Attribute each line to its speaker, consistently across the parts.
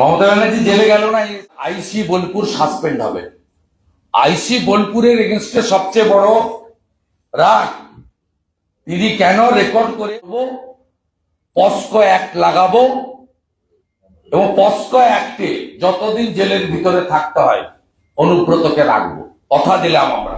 Speaker 1: মমতা ব্যানার্জি জেলে গেল না আইসি বোলপুর সাসপেন্ড হবে। আইসি বোলপুরের এগেনস্টে সবচেয়ে বড় রাগ। তিনি কেন রেকর্ড করে পস্কো অ্যাক্ট লাগাবো? এবং পস্কো অ্যাক্টে যতদিন জেলের ভিতরে থাকতে হয়, অনুব্রতকে রাখব। কথা দিলাম আমরা।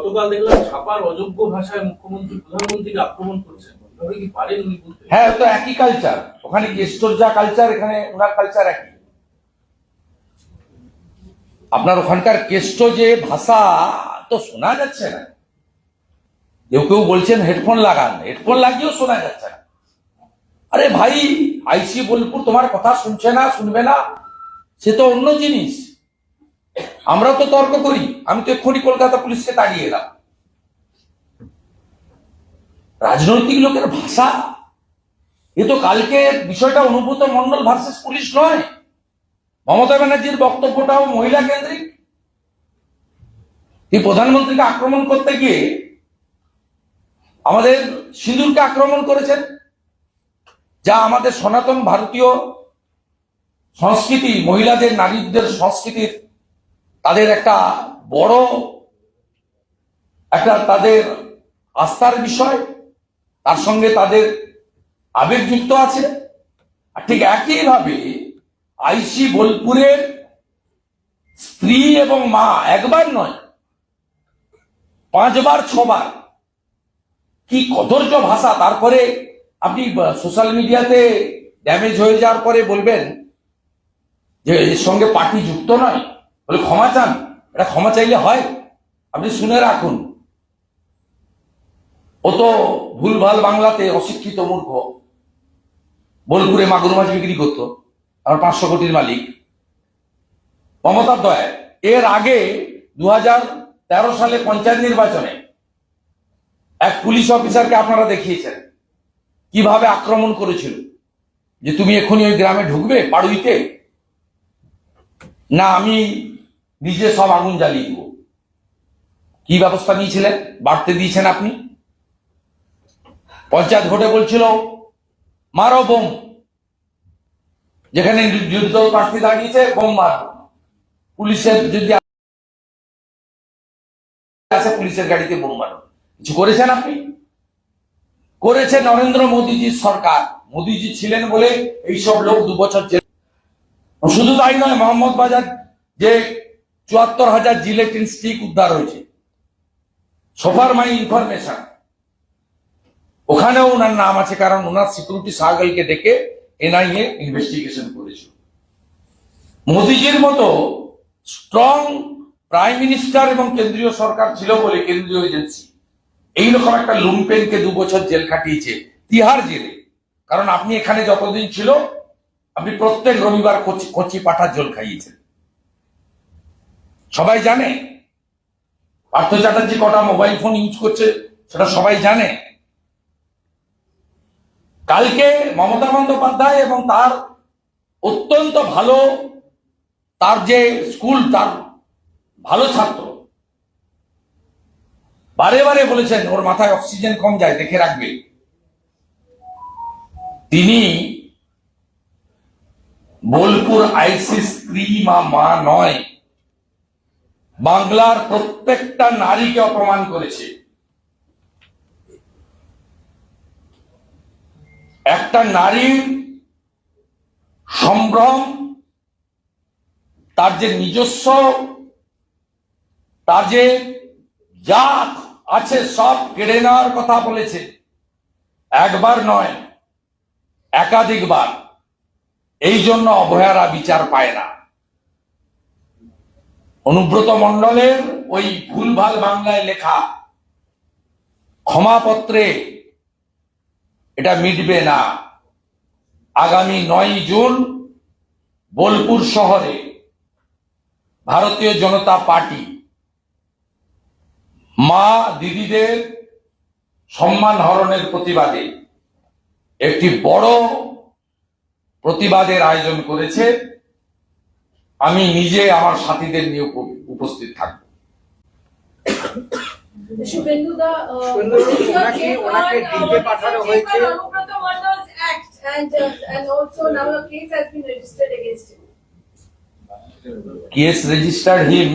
Speaker 2: গতকাল দেখলাম ছাপার অযোগ্য ভাষায় মুখ্যমন্ত্রী, প্রধানমন্ত্রীকে আক্রমণ করেছেন।
Speaker 1: হ্যাঁ তো একই কালচার ওখানে গেস্টোর যা কালচার এখানে ওনার কালচার একই? আপনার ওখানকার কেষ্ট যে ভাষা, তো শোনা যাচ্ছে না। কেউ কেউ বলছেন হেডফোন লাগান, হেডফোন লাগিয়েও শোনা যাচ্ছে না। আরে ভাই, আইসি বোলপুর তোমার কথা শুনছে না, শুনবে না? সে তো অন্য জিনিস। আমরা তো তর্ক করি, আমি তো এক্ষুনি কলকাতা পুলিশকে তাড়িয়ে এলাম। রাজনৈতিক লোকের ভাষা? এ তো কালকে বিষয়টা অনুভূত মন্ডল ভার্সেস পুলিশ নয়। মমতা ব্যানার্জির বক্তব্যটাও মহিলা কেন্দ্রিক। এই প্রধানমন্ত্রীকে আক্রমণ করতে গিয়ে আমাদের সিঁদুরকে আক্রমণ করেছেন, যা আমাদের সনাতন ভারতীয় সংস্কৃতি, মহিলাদের, নারীদের সংস্কৃতির তাদের একটা বড়, একটা তাদের আস্থার বিষয়। তার সঙ্গে তাদের আবেগ যুক্ত আছে। আর ঠিক একইভাবে আইসি বোলপুরের স্ত্রী এবং মা একবার নয়, পাঁচবার, ছবার। কি কদর্য ভাষা। তারপরে আপনি সোশ্যাল মিডিয়াতে ড্যামেজ হয়ে যাওয়ার পরে বলবেন যে এর সঙ্গে পার্টি যুক্ত নয়। বলে, ক্ষমা চান। এটা ক্ষমা চাইলে হয়। আপনি শুনে রাখুন। ও তো ভুলভাল বাংলাতে অশিক্ষিত মূর্খ। বোলপুরে মাগুর মাছ বিক্রি করতো। আর পাঁচশো কোটির মালিক। মমতার দয়া, এর আগে দু সালে পঞ্চায়েত নির্বাচনে এক পুলিশ অফিসারকে আপনারা দেখিয়েছেন। কীভাবে আক্রমণ করেছিল? যে তুমি এখনই ওই গ্রামে ঢুকবে পাড়ুইতে না, আমি নিজে সব আগুন জ্বালিয়ে দিব। কি ব্যবস্থা নিয়েছিলেন? বাড়তে দিয়েছেন আপনি? পঞ্চায়েত ভোটে বলছিল, মারো বোম। যেখানে যুদ্ধ প্রার্থী দাঁড়িয়েছে, বোম মার। পুলিশের যদি আছে, পুলিশের গাড়িতে বোম মারো। কিছু করেছেন আপনি? করেছে নরেন্দ্র মোদীজির সরকার। মোদীজি ছিলেন বলে এইসব লোক দু বছর শুধু তাই নয়, মোহাম্মদ বাজার যে চুয়াত্তর হাজার জিলেটিন স্টিক উদ্ধার হয়েছে। সোফার মাই ইনফরমেশন। ওখানেও ওনার নাম আছে, কারণ ওনার সিকিউরিটি সার্কেলকে ডেকে এনআইএ ইনভেস্টিগেশন করেছিল। মোদিজির মতো স্ট্রং প্রাইম মিনিস্টার এবং কেন্দ্রীয় সরকার ছিল বলে কেন্দ্রীয় এজেন্সি। এইরকম একটা লুমপেনকে দু বছর জেল খাটিয়েছে তিহার জেলে। কারণ আপনি এখানে যতদিন ছিল, আপনি প্রত্যেক রবিবার কচি কচি পাঠার জল খাইয়েছেন। সবাই জানে? পার্থ চ্যাটার্জি কটা মোবাইল ফোন ইউজ করছে, সেটা সবাই জানে? কালকে মমতা বন্দ্যোপাধ্যায় এবং তার অত্যন্ত ভালো, তার যে স্কুল, তার ভালো ছাত্র, বারে বারে বলেছেন, ওর মাথায় অক্সিজেন কম যায়, দেখে রাখবে। তিনি বোলপুর আইসিস স্ত্রী মা মা নয় বাংলার প্রত্যেকটা নারীকে অপমান করেছে। একটা নারীর সম্ভ্রম, তার যে নিজস্ব, তার যে যা আছে সব কেড়ে নেওয়ার কথা বলেছে। একবার নয়, একাধিকবার। এই জন্য অবহেলা বিচার পায় না। অনুব্রত মণ্ডলের ওই ভুলভাল বাংলায় লেখা ক্ষমাপত্রে এটা মিটবে না। আগামী নয় জুন বোলপুর শহরে ভারতীয় জনতা পার্টি। মা দিদিদের সম্মান হরণের প্রতিবাদে একটি বড় প্রতিবাদের আয়োজন করেছে। আমি নিজে আমার সাথীদের নিয়ে উপ- উপস্থিত থাকব।
Speaker 3: case registered him.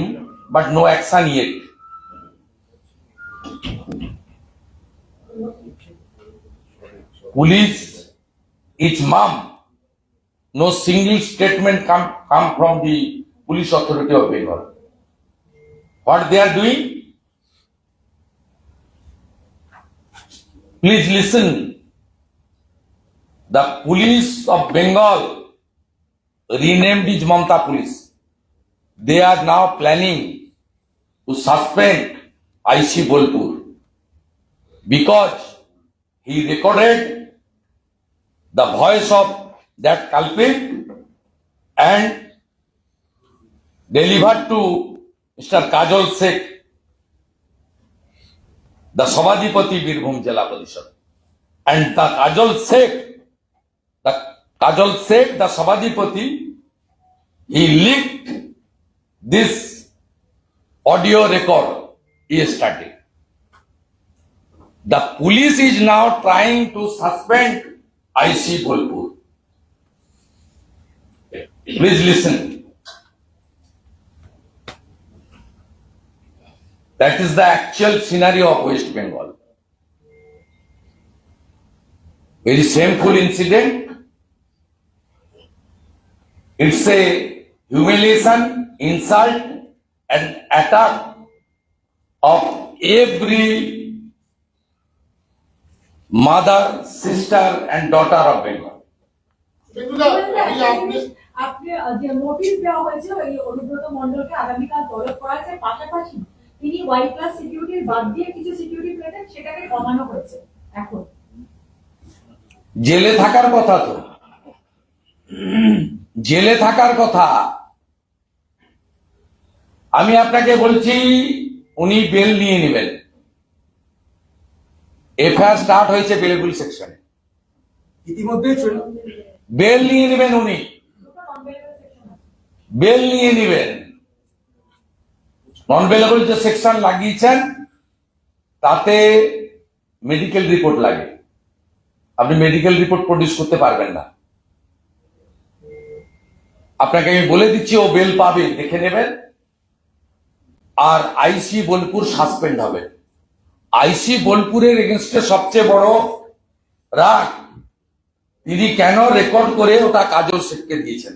Speaker 1: police its mum no single statement come come from the police authority of bengal what they are doing please listen the police of bengal renamed is mamta police they are now planning to suspend ic bolpur because he recorded the voice of that culprit and delivered to Mr. Kajol Sheikh, the Sabadipati Birbhum Jela Parishad. And the Kajol Sheikh, the Kajol Sheikh, the Sabadipati, he leaked this audio record yesterday. The police is now trying to suspend IC Bolpur. Please listen. That is the actual scenario of West Bengal. Very shameful incident. It's a humiliation, insult, and attack of every mother, sister, and daughter of Bengal.
Speaker 4: আপনি
Speaker 5: যে notice দেওয়া হয়েছে এই অনুব্রত মন্ডলকে আগামীকাল তলব করা হয়েছে পাশাপাশি তিনি ওয়াই প্লাস সিকিউরিটির বাদ দিয়ে কিছু সিকিউরিটি পেতেন সেটাকে কমানো হয়েছে এখন।
Speaker 1: জেলে থাকার কথা তো। জেলে থাকার কথা। আমি আপনাকে বলছি উনি বেল নিয়ে নেবেন। এফআইআর স্টার্ট হয়েছে বেলেবুল সেকশনে
Speaker 4: ইতিমধ্যেই চলে
Speaker 1: বেল নিয়ে নেবেন উনি
Speaker 5: দুটো নন বেলেবল সেকশন আছে
Speaker 1: বেল নিয়ে নেবেন। নন বেলেবল যে সেকশন লাগিয়েছেন, তাতে মেডিকেল রিপোর্ট লাগে। আপনি মেডিকেল রিপোর্ট প্রডিউস করতে পারবেন না। আপনাকে আমি বলে দিচ্ছি, ও বেল পাবে, দেখে নেবেন। আর আইসি বোলপুর সাসপেন্ড হবে। আইসি বোলপুরের এগেনস্টে সবচেয়ে বড় রাগ, তিনি কেন রেকর্ড করে ওটা কাজল শেখকে দিয়েছেন?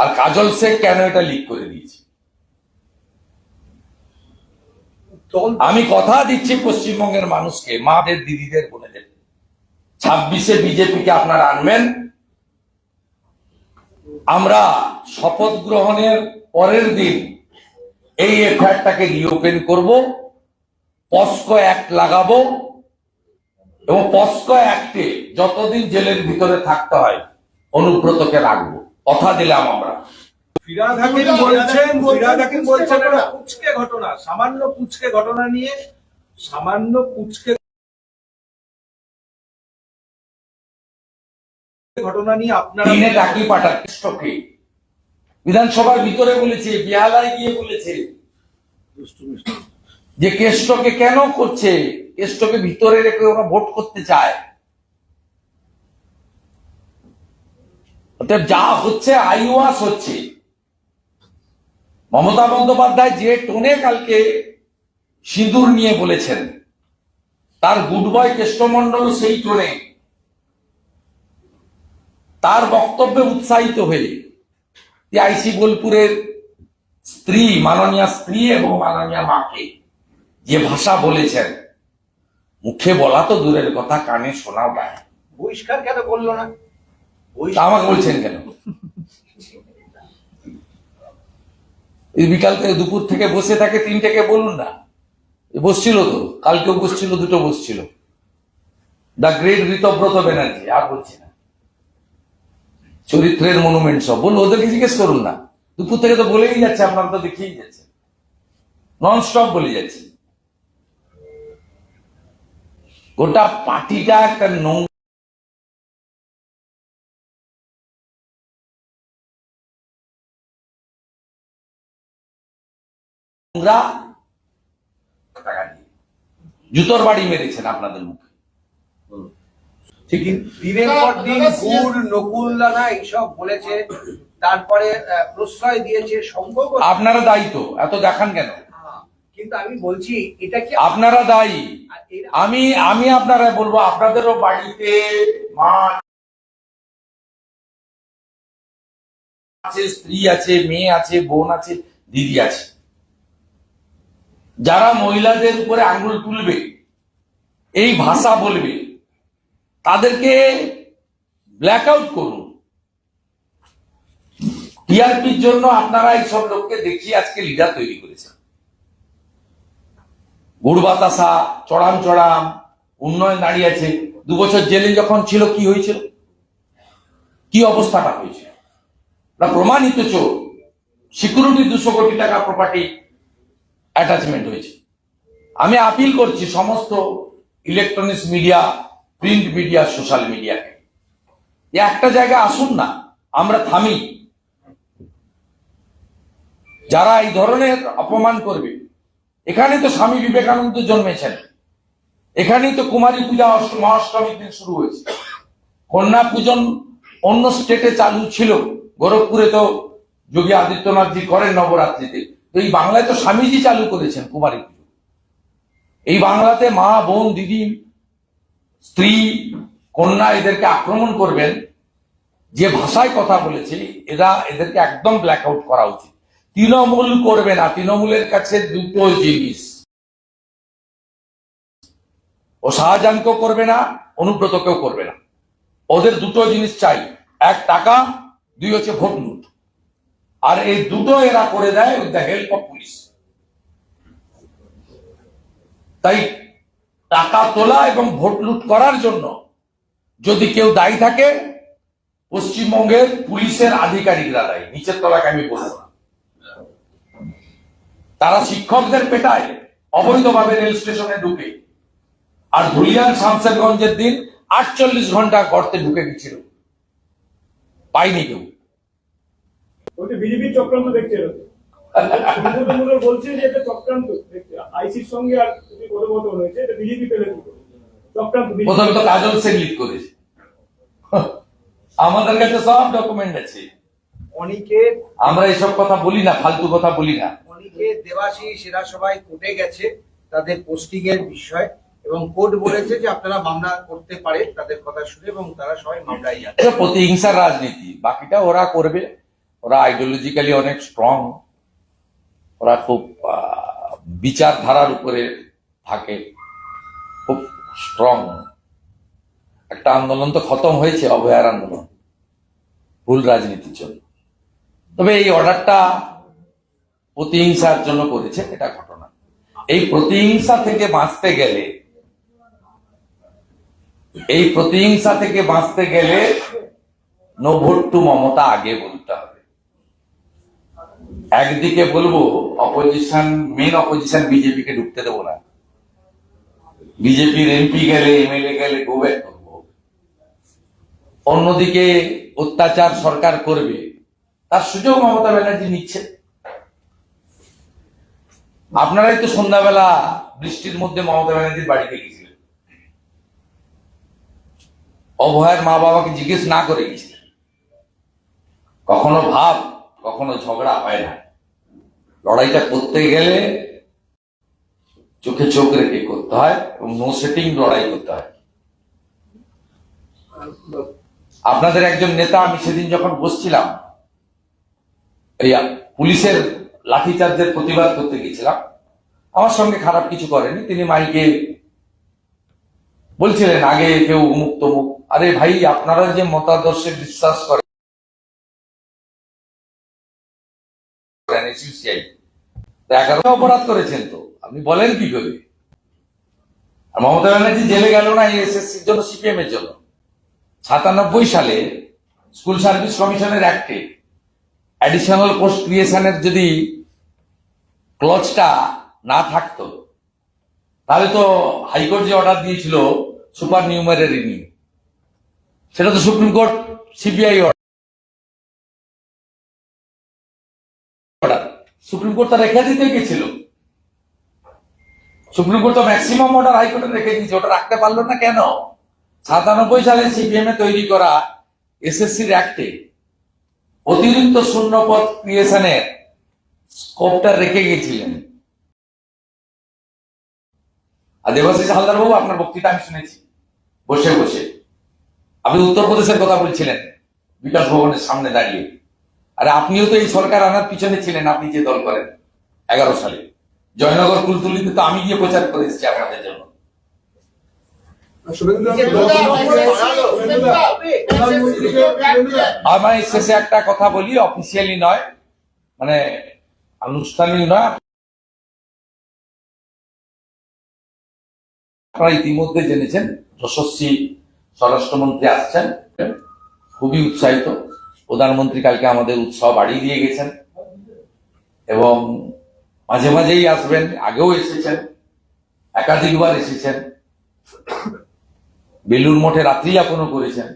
Speaker 1: আর কাজল শেখ কেন এটা লিক করে দিয়েছে? আমি কথা দিচ্ছি পশ্চিমবঙ্গের মানুষকে মাদের দিদিদের বোনেদের। ছাব্বিশে বিজেপিকে আপনারা আনবেন। আমরা শপথ গ্রহণের পরের দিন এই এফআইআরটাকে রিওপেন করব পস্কো অ্যাক্ট লাগাবো এবং পস্কো অ্যাক্টে যতদিন জেলের ভিতরে থাকতে হয় অনুব্রতকে রাখব। কথা দিলাম আমরা।
Speaker 6: ফিরাদ হাকিম বলছেন ফিরাদ হাকিম বলছেন এটা পুচকে ঘটনা সামান্য পুচকে ঘটনা নিয়ে সামান্য পুচকে ঘটনা নিয়ে আপনারা
Speaker 1: পাঠার বিধানসভার ভিতরে বলেছে বিহালায় গিয়ে বলেছে যে কেষ্টকে কেন করছে? কেষ্টকে ভিতরে রেখে ওরা ভোট করতে চায়। যা হচ্ছে আইওয়াস হচ্ছে। মমতা বন্দ্যোপাধ্যায় যে টোনে কালকে সিঁদুর নিয়ে বলেছেন, তার গুড বয় কেষ্টমন্ডল সেই টোনে। তার বক্তব্যে উৎসাহিত হয়ে আইসি বোলপুরের স্ত্রী, মাননীয় স্ত্রী এবং মাননীয় মাকে যে ভাষা বলেছেন, মুখে বলা তো দূরের কথা, কানে শোনাও যায়
Speaker 4: বহিষ্কার কেন করল না?
Speaker 1: আমাকে বলছেন কেন? এই বিকাল থেকে দুপুর থেকে বসে থাকে, তিনটেকে বলুন না। বসছিল তো, কালকেও বসছিল, দুটো বসছিল। দ্য গ্রেট ঋতব্রত ব্যানার্জি, আর বলছি না। চরিত্রের মনুমেন্ট সব। বলুন, ওদেরকে জিজ্ঞেস করুন না। দুপুর থেকে তো বলেই যাচ্ছে, আপনারা তো দেখেই যাচ্ছে নন স্টপ বলে যাচ্ছে গোটা পার্টিটা একটা টাকা দিয়ে জুতোর বাড়ি মেরেছেন আপনাদের মুখে।
Speaker 4: ঠিকই। দিনের পর দিন গুড় নকুল দানা এইসব বলেছে। তারপরে প্রশ্রয় দিয়েছে সম্ভব
Speaker 1: আপনারা দায়ী তো এত দেখান কেন?
Speaker 4: কিন্তু আমি বলছি এটা কি
Speaker 1: আপনারা দায়ী। আমি আমি আপনারা বলব আপনাদেরও বাড়িতে মা আছে স্ত্রী আছে মেয়ে আছে বোন আছে দিদি আছে। যারা মহিলাদের উপরে আঙ্গুল তুলবে, এই ভাষা বলবে, তাদেরকে ব্ল্যাক আউট করুন। টিআরপির জন্য আপনারা এইসব লোককে দেখিয়ে আজকে লিডার তৈরি করেছেন। গুড় বাতাসা, চড়াম চড়াম, উন্নয়ন দাঁড়িয়েছে দু বছর জেলে যখন ছিল, কি হয়েছিল? কি অবস্থাটা হয়েছিল? প্রমাণিত চোর। সিকিউরিটি দুশো কোটি টাকা প্রপার্টি অ্যাটাচমেন্ট হয়েছে। আমি আপিল করছি সমস্ত electronics media print media social মিডিয়াকে একটা জায়গায় আসুন না, আমরা থামি। যারা এই ধরনের অপমান করবে এখানে তো স্বামী বিবেকানন্দ জন্মেছেন। এখানেই তো কুমারী পূজা মহাষ্টমীর দিন শুরু হয়েছে। কন্যা পূজন অন্য স্টেটে চালু ছিল। গোরখপুরে তো যোগী আদিত্যনাথজি করেন নবরাত্রিতে। এই বাংলায় তো স্বামীজি চালু করেছেন কুমারী পুজো। এই বাংলাতে মা, বোন, দিদি, স্ত্রী, কন্যা এদেরকে আক্রমণ করবেন, যে ভাষায় কথা বলেছে, এরা এদেরকে একদম ব্ল্যাক আউট করা উচিত। তৃণমূল করবে না, তৃণমূলের কাছে দুটো জিনিস। ও শাহজাহানকেও করবে না, অনুব্রতকেও করবে না। ওদের দুটো জিনিস চাই। এক টাকা, দুই হচ্ছে ভোট লুট। আর এই দুটো এরা করে দেয় with the help of police তাই টাকা তোলা এবং ভোট লুট করার জন্য যদি কেউ দায়ী থাকে, পশ্চিমবঙ্গের পুলিশের আধিকারিকরা দায়ী। নিচের তলাকে আমি বলব না। তারা শিক্ষকদের পেটায়, অবৈধভাবে রেল স্টেশনে ঢুকে। আর ধুলিয়ান শামসেরগঞ্জের দিন আটচল্লিশ ঘণ্টা গর্তে ঢুকে গেছিল। পাইনি কেউ।
Speaker 7: ওটা বিজেপির চক্রান্ত দেখতে সংগঠনগুলো বলছে যে এটা চক্রান্ত আইসির সঙ্গে আর যদি কথোপকথন হয়েছে এটা বিজেপি পেলে কি চক্রান্ত
Speaker 1: প্রথম তো কাজল সেন লিড করেছে। আমাদের কাছে সব ডকুমেন্ট আছে।
Speaker 4: অনেকে
Speaker 1: আমরা এসব কথা বলি না ফালতু কথা বলি না।
Speaker 4: অনেকে দেবাশিস সেরা সবাই কোর্টে গেছে তাদের পোস্টিং এর বিষয় এবং কোর্ট বলেছে যে আপনারা মামলা করতে পারে তাদের কথা শুনে এবং তারা সবাই মামলায় যাবে
Speaker 1: প্রতিহিংসার রাজনীতি। বাকিটা ওরা করবে। ওরা আইডিওলজিক্যালি অনেক স্ট্রং ওরা খুব বিচারধারার উপরে থাকে, খুব স্ট্রং একটা আন্দোলন তো খতম হয়েছে, অভয়ার আন্দোলন। ভুল রাজনীতির জন্য তবে এই অর্ডারটা প্রতিহিংসার জন্য করেছে, এটা ঘটনা। এই প্রতিহিংসা থেকে বাঁচতে গেলে, এই প্রতিহিংসা থেকে বাঁচতে গেলে নো টু মমতা আগে বলতে হবে। একদিকে বলব অপোজিশন মেন অপোজিশন বিজেপিকে ঢুকতে দেবো না। বিজেপির এমপি গেলে এমএলএ গেলে গো ব্যাক করব। অন্যদিকে অত্যাচার সরকার করবে, তার সুযোগ মমতা ব্যানার্জি নিচ্ছে। আপনারাই তো সন্ধ্যাবেলা বৃষ্টির মধ্যে মমতা ব্যানার্জির বাড়িতে গেছিলেন। অভয়ের মা বাবাকে জিজ্ঞেস না করে গেছিলেন। কখনো ভাব কখনো ঝগড়া হয় না। লড়াইটা করতে গেলে চোখে চোখ রেখে করতে হয় এবং নো সেটিং লড়াই করতে হয়। আপনাদের একজন নেতা, আমি সেদিন যখন বসছিলাম, এই পুলিশের লাঠিচার্জের প্রতিবাদ করতে গেছিলাম। আমার সঙ্গে খারাপ কিছু করেনি, তিনি মাইকে বলছিলেন, আগে কেউ অমুক তমুক আরে ভাই, আপনারা যে মতাদর্শে বিশ্বাস করেন অপরাধ করেছেন তো। আপনি বলেন কি করে? আর মমতা ব্যানার্জি জেলে গেল না এসএসসির জন্য, সিপিএম এর জন্য? সাতানব্বই সালে স্কুল সার্ভিস কমিশনের অ্যাক্টে অ্যাডিশনাল পোস্ট ক্রিয়েশনের যদি ক্লজটা না থাকতো, তাহলে তো হাইকোর্ট যে অর্ডার দিয়েছিল, সুপার নিউমারি নিয়ে, সেটা তো supreme court, CBI supreme court তা রেখে দিতে গেছিল। সুপ্রিম কোর্ট তো ম্যাক্সিমাম অর্ডার হাইকোর্টে রেখে দিয়েছে, ওটা রাখতে পারল না কেন? সাতানব্বই সালে সিপিএম এ তৈরি করা এসএসসির অ্যাক্টে অতিরিক্ত শূন্যপদ ক্রিয়েশনের স্কোপটা রেখে গেছিলেন আর দেবাশিস হালদার বাবু আপনার বক্তৃতা আমি শুনেছি। বসে বসে। আপনি উত্তরপ্রদেশের কথা বলছিলেন, বিকাশ ভবনের সামনে দাঁড়িয়ে। আর আপনিও তো এই সরকার আনার পিছনে ছিলেন, আপনি যে দল করেন, এগারো সালে। জয়নগর কুলতুলিতে তো আমি গিয়ে প্রচার করে এসেছি আপনাদের জন্য। আমার শেষে একটা কথা বলি অফিসিয়ালি নয় মানে আনুষ্ঠানিক নয়। আপনারা ইতিমধ্যে জেনেছেন, যশস্বী স্বরাষ্ট্রমন্ত্রী আসছেন, খুবই উৎসাহিত। প্রধানমন্ত্রী কালকে আমাদের উৎসাহ বাড়িয়ে দিয়ে গেছেন। এবং মাঝে মাঝেই আসবেন, আগেও এসেছেন, একাধিকবার এসেছেন। বেলুর মঠে রাত্রি যাপনও করেছেন।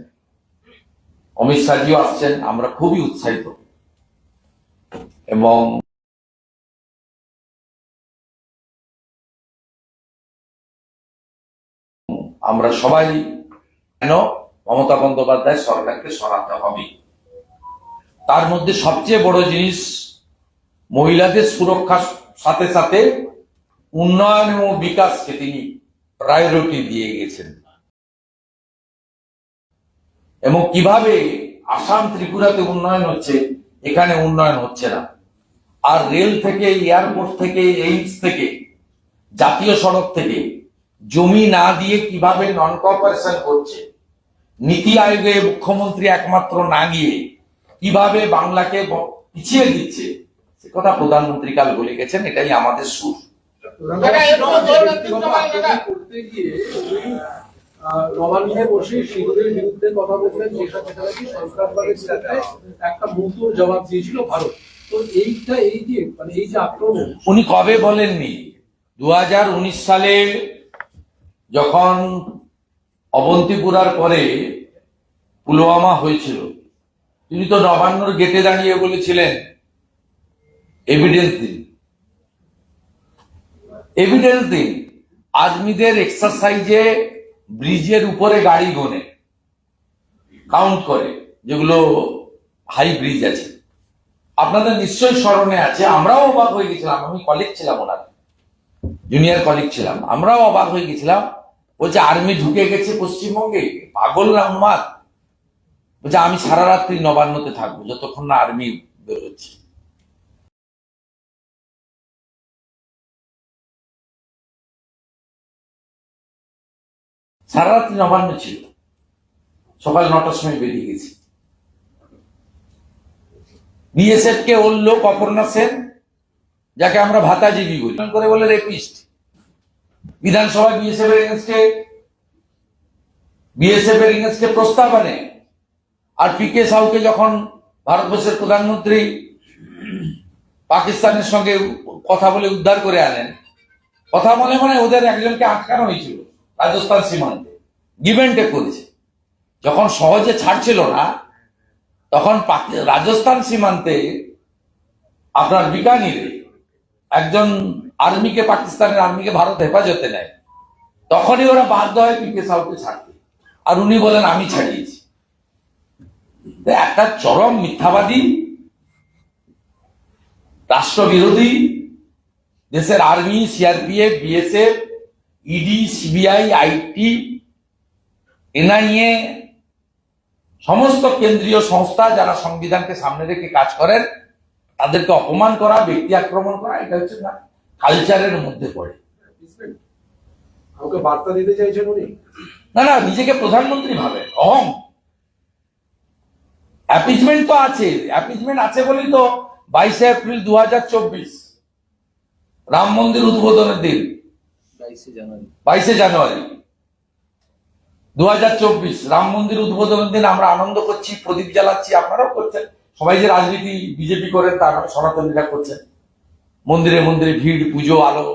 Speaker 1: অমিত শাহজিও আসছেন, আমরা খুবই উৎসাহিত। এবং আমরা সবাই কেন মমতা বন্দ্যোপাধ্যায় সরকারকে সরাতে হবে। তার মধ্যে সবচেয়ে বড় জিনিস মহিলাদের সুরক্ষার সাথে সাথে উন্নয়ন এবং বিকাশকে তিনি প্রায়োরিটি দিয়ে গেছেন। এবং কীভাবে আসাম ত্রিপুরাতে উন্নয়ন হচ্ছে, এখানে উন্নয়ন হচ্ছে না। আর রেল থেকে, এয়ারপোর্ট থেকে এইমস থেকে, জাতীয় সড়ক থেকে জমি না দিয়ে কীভাবে নন কর্পোরেশন করছে নীতি আয়োগে মুখ্যমন্ত্রী একমাত্র না গিয়ে কীভাবে বাংলাকে পিছিয়ে দিচ্ছে? সে কথা প্রধানমন্ত্রী কাল বলে গেছেন এটাই আমাদের সুর।
Speaker 2: বসে বিরুদ্ধে কথা বললেন যেটা যেটা সন্ত্রাসবাদের বিরুদ্ধে একটা জবাব দিয়েছিল ভারত। তো এইটা এই যে মানে এই যে আক্রমণ
Speaker 1: উনি কবে বলেননি? দু হাজার উনিশ সালে যখন অবন্তিপুরার পরে পুলওয়ামা হয়েছিল তিনি তো নবান্নর গেটে দাঁড়িয়ে বলেছিলেন এভিডেন্স দিন। এভিডেন্স দিন। আর্মিদের এক্সারসাইজে ব্রিজের উপরে গাড়ি গোনে কাউন্ট করে, যেগুলো হাই ব্রিজ আছে। আপনাদের নিশ্চয়ই স্মরণে আছে, আমরাও অবাক হয়ে গেছিলাম, আমি কলিগ ছিলাম ওনার জুনিয়র কলিগ ছিলাম, আমরাও অবাক হয়ে গেছিলাম, বলছে আর্মি ঢুকে গেছে পশ্চিমবঙ্গে, পাগল উন্মাদ বলছে, আমি সারা রাত্রি নবান্নতে থাকব, যতক্ষণ না আর্মি বেরোচ্ছে। সারা রাত্রি নবান্ন ছিল। সকাল নটার সময় বেরিয়ে গেছি। বিএসএফ কে ওর লোক অপর্ণা সেন, যাকে আমরা ভাতাজীবী বলি। করে বলে রেপিস্ট বিধানসভায় বিএসএফ এর এগেনস্টে বিএসএফ এর এগেনস্টে প্রস্তাব আনে। আর পি কে সাউকে যখন ভারতবর্ষের প্রধানমন্ত্রী পাকিস্তানের সঙ্গে কথা বলে উদ্ধার করে আনেন, কথা মনে মনে ওদের একজনকে আটকানো হয়েছিল, রাজস্থান সীমান্তে গিভেন্টে করেছে। যখন সহজে ছাড়ছিল না, তখন রাজস্থান সীমান্তে আপনার বিকানিরে একজন আর্মিকে, পাকিস্তানের আর্মিকে ভারত হেফাজতে নেয়, তখনই ওরা বাধ্য হয় পিকে সাউকে ছাড়তে আর উনি বলেন, আমি ছাড়িয়েছি। একটা চরম মিথ্যাবাদী রাষ্ট্রবিরোধী দেশের army CRPF BSF ED CBI IT NIA সমস্ত কেন্দ্রীয় সংস্থা যারা সংবিধানকে সামনে রেখে কাজ করেন তাদেরকে অপমান করা ব্যক্তি আক্রমণ করা এটা হচ্ছে না কালচারের মধ্যে পড়ে।
Speaker 2: বার্তা দিতে চাইছেন উনি?
Speaker 1: না না নিজেকে প্রধানমন্ত্রী ভাবে অহং। অ্যাপিজমেন্ট তো আছে অ্যাপিজমেন্ট আছে বলেই তো বাইশে এপ্রিল দু হাজার চব্বিশ রাম মন্দির উদ্বোধনের দিন। বাইশে জানুয়ারি। দু হাজার চব্বিশ রাম মন্দির উদ্বোধনের দিন আমরা আনন্দ করছি প্রদীপ জ্বালাচ্ছি আপনারাও করছেন। সবাই যে রাজনীতি বিজেপি করে তার সনাতনীরা করছেন। মন্দিরে মন্দিরে ভিড় পুজো আলো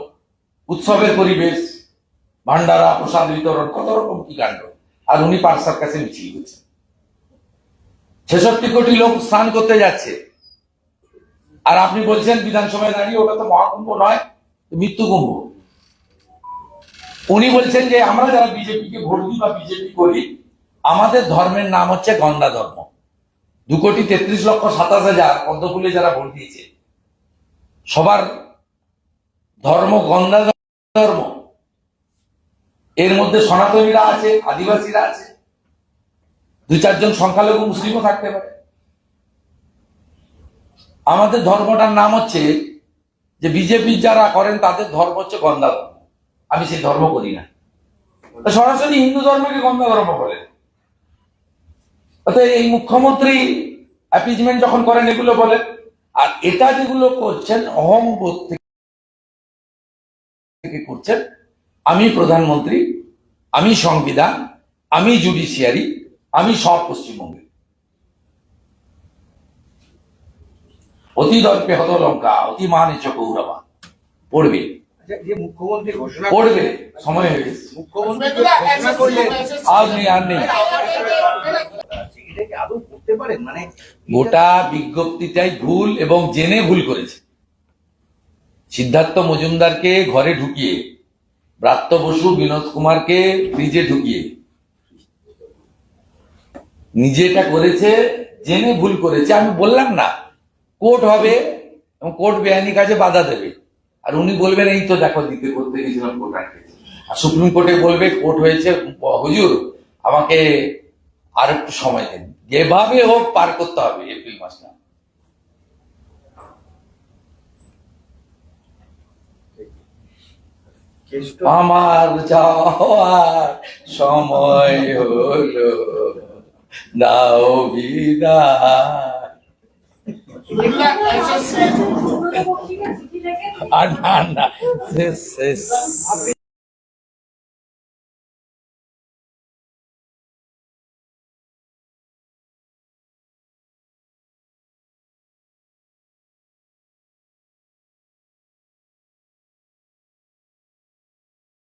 Speaker 1: উৎসবের পরিবেশ ভান্ডারা প্রসাদ বিতরণ কত রকম কি কাণ্ড। আর উনি পার্সার কাছে মিছিল করছেন। ছেষট্টি কোটি লোক স্নান করতে যাচ্ছে। আর আপনি বলছেন বিধানসভায় দাঁড়িয়ে ওটা তো মহাকুম্ভ নয় মৃত্যু কুম্ভ। উনি বলছেন যে আমরা যারা বিজেপিকে ভোট দিই বা বিজেপি করি, আমাদের ধর্মের নাম হচ্ছে গন্ডা ধর্ম। দু কোটি তেত্রিশ লক্ষ সাতাশ হাজার পদ্মফুলে যারা ভোট দিয়েছে, সবার ধর্ম গন্ডা ধর্ম। এর মধ্যে সনাতনীরা আছে, আদিবাসীরা আছে দু চারজন সংখ্যালঘু মুসলিমও থাকতে পারে। আমাদের ধর্মটার নাম হচ্ছে যে বিজেপি যারা করেন তাদের ধর্ম হচ্ছে গঙ্গা আমি সেই ধর্ম করি না। সরাসরি হিন্দু ধর্মকে গঙ্গা ধর্ম বলে। অতএব এই মুখ্যমন্ত্রী অ্যাপিজমেন্ট যখন করেন এগুলো বলেন আর এটা যেগুলো করছেন অহং বোধ থেকে করছেন, আমি প্রধানমন্ত্রী, আমি সংবিধান, আমি জুডিশিয়ারি আমি সব পশ্চিমবঙ্গে অতি দর্পে হত লঙ্কা অতি মানে পড়বে।
Speaker 4: আচ্ছা, যে মুখ্যমন্ত্রী ঘোষণা
Speaker 1: পড়বে। সময় হয়ে গেছে।
Speaker 4: মুখ্যমন্ত্রী ঘোষণা করলেন
Speaker 1: আর নেই আর নেই।
Speaker 4: এটা কি আদৌ করতে পারেন? মানে
Speaker 1: গোটা বিজ্ঞপ্তিটাই ভুল এবং জেনে ভুল করেছে। সিদ্ধার্থ মজুমদারকে ঘরে ঢুকিয়ে ব্রাত্য বসু বিনোদ কুমারকে ফ্রিজে ঢুকিয়ে নিজে এটা করেছে, জেনে ভুল করেছে, আমি বললাম না। কোর্ট হবে এবং কোর্ট বেআইনি কাজে বাধা দেবে। আর উনি বলবেন, এই তো দেখো, দিতে করতে গেছিলাম কোর্ট আটকে আর সুপ্রিম কোর্টে বলবে, কোর্ট হয়েছে, হুজুর, আমাকে আর একটু সময় দিন। যেভাবে হোক পার করতে হবে, এপ্রিল মাসটা
Speaker 4: কেষ্ট
Speaker 1: আমার যাওয়ার সময় হলো। দাও বিদায় আর না না